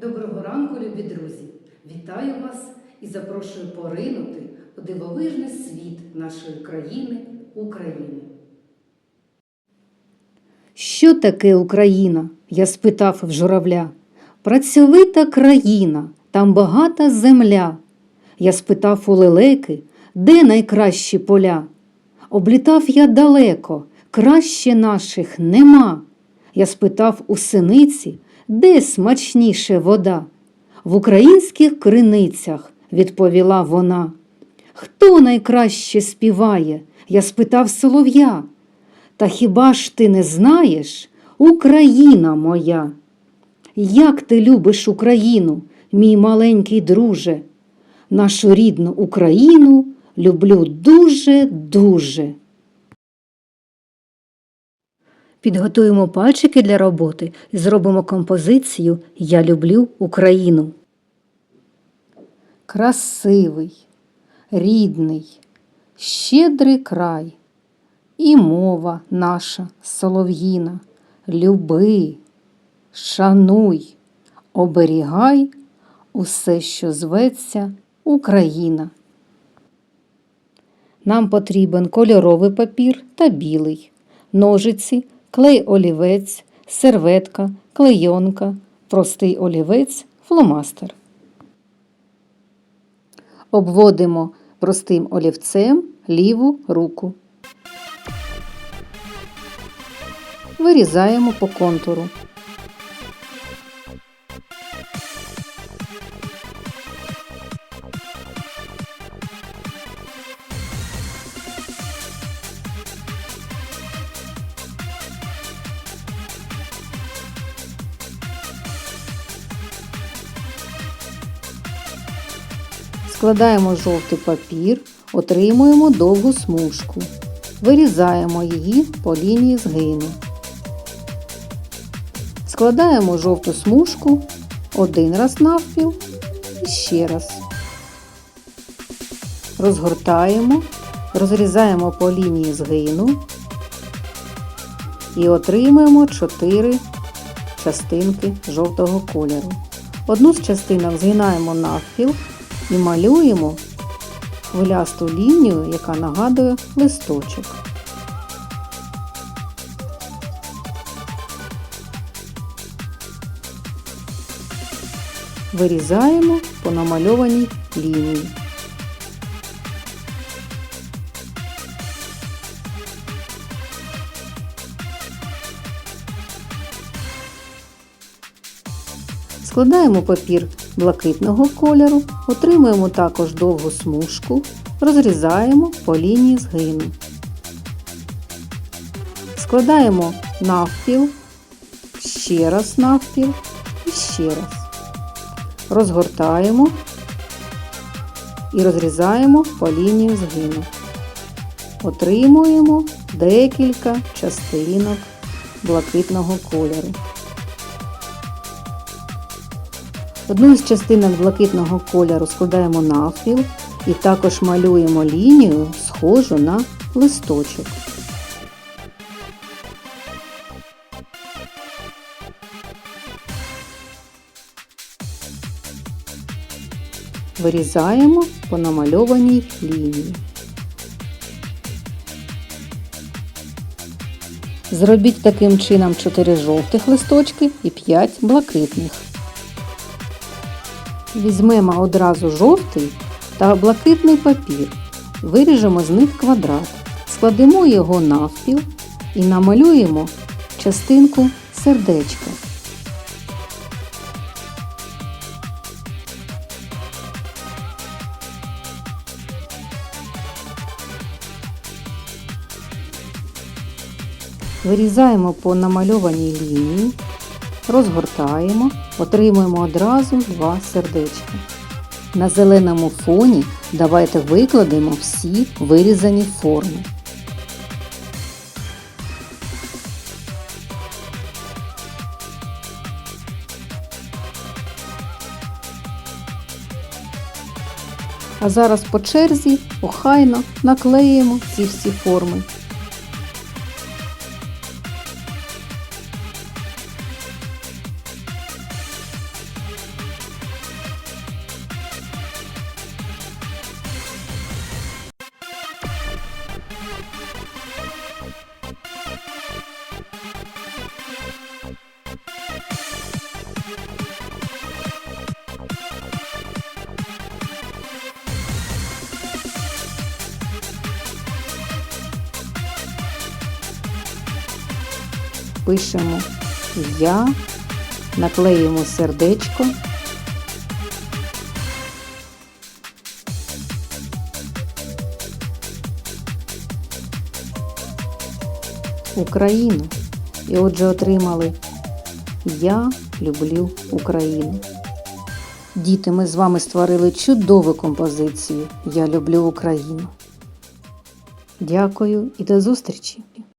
Доброго ранку, любі друзі! Вітаю вас і запрошую поринути у дивовижний світ нашої країни України. Що таке Україна? я спитав в журавля. Працьовита країна, там багата земля. Я спитав у лелеки, де найкращі поля. Облітав я далеко, краще наших нема. Я спитав у синиці, де смачніше вода. В українських криницях, відповіла вона. Хто найкраще співає? Я спитав солов'я. Та хіба ж ти не знаєш, Україна моя? Як ти любиш Україну, мій маленький друже? Нашу рідну Україну люблю дуже-дуже. Підготуємо пальчики для роботи і зробимо композицію Я люблю Україну. Красивий, рідний, щедрий край, і мова наша солов'їна. Люби, шануй, оберігай усе, що зветься Україна. Нам потрібен кольоровий папір та білий, ножиці, клей олівець, серветка, клейонка, простий олівець, фломастер. Обводимо простим олівцем ліву руку. Вирізаємо по контуру. Складаємо жовтий папір, отримуємо довгу смужку. Вирізаємо її по лінії згину. Складаємо жовту смужку один раз навпіл і ще раз. Розгортаємо, розрізаємо по лінії згину і отримуємо 4 частинки жовтого кольору. Одну з частинок згинаємо навпіл і малюємо хвилясту лінію, яка нагадує листочок. Вирізаємо по намальованій лінії. Складаємо папір блакитного кольору, отримуємо також довгу смужку, розрізаємо по лінії згину. Складаємо навпіл, ще раз навпіл і ще раз. Розгортаємо і розрізаємо по лінії згину. Отримуємо декілька частинок блакитного кольору. Одну з частинок блакитного кольору складаємо навпіл і також малюємо лінію, схожу на листочок. Вирізаємо по намальованій лінії. Зробіть таким чином 4 жовтих листочки і 5 блакитних. Візьмемо одразу жовтий та блакитний папір, виріжемо з них квадрат, складемо його навпіл і намалюємо частинку сердечка. Вирізаємо по намальованій лінії, розгортаємо, отримуємо одразу два сердечка. На зеленому фоні давайте викладемо всі вирізані форми. А зараз по черзі охайно наклеїмо ці всі форми. Пишемо Я, наклеїмо сердечко. Україну. І отже отримали Я люблю Україну. Діти, ми з вами створили чудову композицію Я люблю Україну. Дякую і до зустрічі!